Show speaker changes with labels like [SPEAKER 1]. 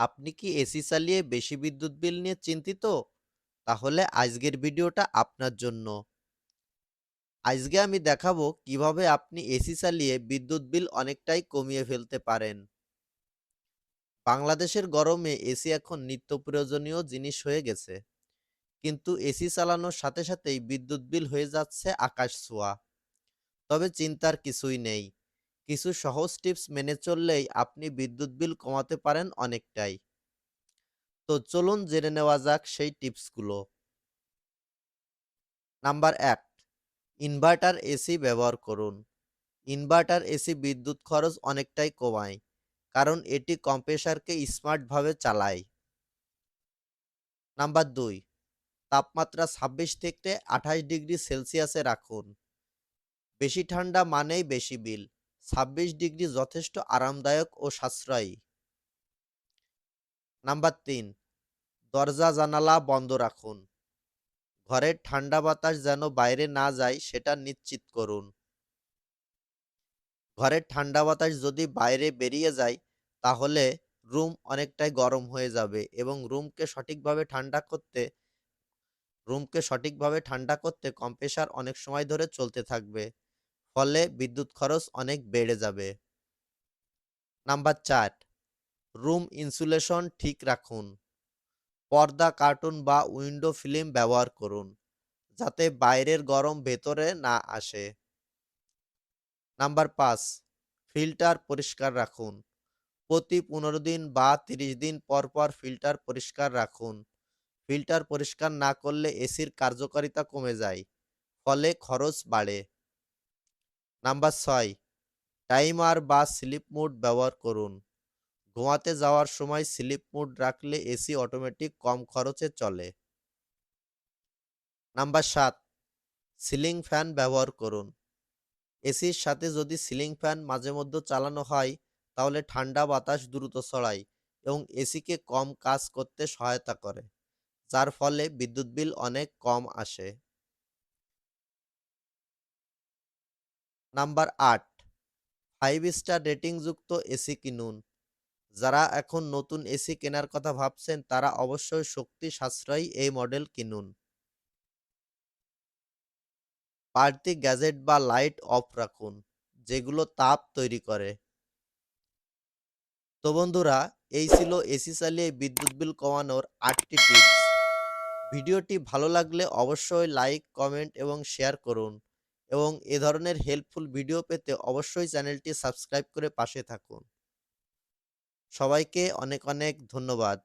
[SPEAKER 1] আপনি কি এসি চালিয়ে বেশি বিদ্যুৎ বিল নিয়ে চিন্তিত? তাহলে আজকের ভিডিওটা আপনার জন্য। আজকে আমি দেখাবো কীভাবে আপনি এসি চালিয়ে বিদ্যুৎ বিল অনেকটাই কমিয়ে ফেলতে পারেন। বাংলাদেশের গরমে এসি এখন নিত্য প্রয়োজনীয় জিনিস হয়ে গেছে। কিন্তু এসি চালানোর সাথে সাথেই বিদ্যুৎ বিল হয়ে যাচ্ছে আকাশ ছোঁয়া। তবে চিন্তার কিছুই নেই। কিছু সহজ টিপস মেনে চললেই আপনি বিদ্যুৎ বিল কমাতে পারেন অনেকটাই। তো চলুন জেনে নেওয়া যাক সেই টিপসগুলো। নাম্বার এক, ইনভার্টার এসি ব্যবহার করুন। ইনভার্টার এসি বিদ্যুৎ খরচ অনেকটাই কমায়। কারণ এটি কম্প্রেসারকে স্মার্টভাবে চালায়। নাম্বার দুই, তাপমাত্রা ২৬ থেকে ২৮ ডিগ্রি সেলসিয়াসে রাখুন। বেশি ঠান্ডা মানেই বেশি বিল। ২৬ ডিগ্রি যথেষ্ট আরামদায়ক ও সাশ্রয়ী। নাম্বার তিন, দরজা জানালা বন্ধ রাখুন। ঘরের ঠান্ডা বাতাস যেন বাইরে না যায় সেটা নিশ্চিত করুন। ঘরের ঠান্ডা বাতাস যদি বাইরে বেরিয়ে যায়, তাহলে রুম অনেকটাই গরম হয়ে যাবে এবং রুমকে সঠিকভাবে ঠান্ডা করতে, রুমকে সঠিকভাবে ঠান্ডা করতে কম্প্রেসার অনেক সময় ধরে চলতে থাকবে। ফলে বিদ্যুৎ খরচ অনেক বেড়ে যাবে। নাম্বার চার রুম ইনসুলেশন ঠিক রাখুন। পর্দা, কার্টুন বা উইন্ডো ফিল্ম ব্যবহার করুন। যাতে বাইরের গরম ভেতরে না আসে। নাম্বার পাঁচ ফিল্টার পরিষ্কার রাখুন। প্রতি ১৫ দিন বা ৩০ দিন পর পর ফিল্টার পরিষ্কার রাখুন। ফিল্টার পরিষ্কার না করলে এসির কার্যকারিতা কমে যায়। ফলে খরচ বাড়ে। নাম্বার ছয়, টাইমার বা স্লিপ মোড ব্যবহার করুন। ঘুমাতে যাওয়ার সময় স্লিপ মোড রাখলে এসি অটোমেটিক কম খরচে চলে। নাম্বার সাত, সিলিং ফ্যান ব্যবহার করুন। এসির সাথে যদি সিলিং ফ্যান মাঝে মধ্যে চালানো হয়, তাহলে ঠান্ডা বাতাস দ্রুত ছড়ায় এবং এসিকে কম কাজ করতে সহায়তা করে। যার ফলে বিদ্যুৎ বিল অনেক কম আসে। নাম্বার আট ফাইভ স্টার রেটিংযুক্ত এসি কিনুন। যারা এখন নতুন এসি কেনার কথা ভাবছেন তারা অবশ্যই শক্তি সাশ্রয়ী এই মডেল কিনুন। বাড়তি গ্যাজেট বা লাইট অফ রাখুন যেগুলো তাপ তৈরি করে। তো বন্ধুরা এই ছিল এসি চালিয়ে বিদ্যুৎ বিল কমানোর আটটি টিপস। ভিডিওটি ভালো লাগলে অবশ্যই লাইক, কমেন্ট এবং শেয়ার করুন এবং এ ধরনের হেল্পফুল ভিডিও পেতে অবশ্যই চ্যানেলটি সাবস্ক্রাইব করে পাশে থাকুন। সবাইকে অনেক অনেক ধন্যবাদ।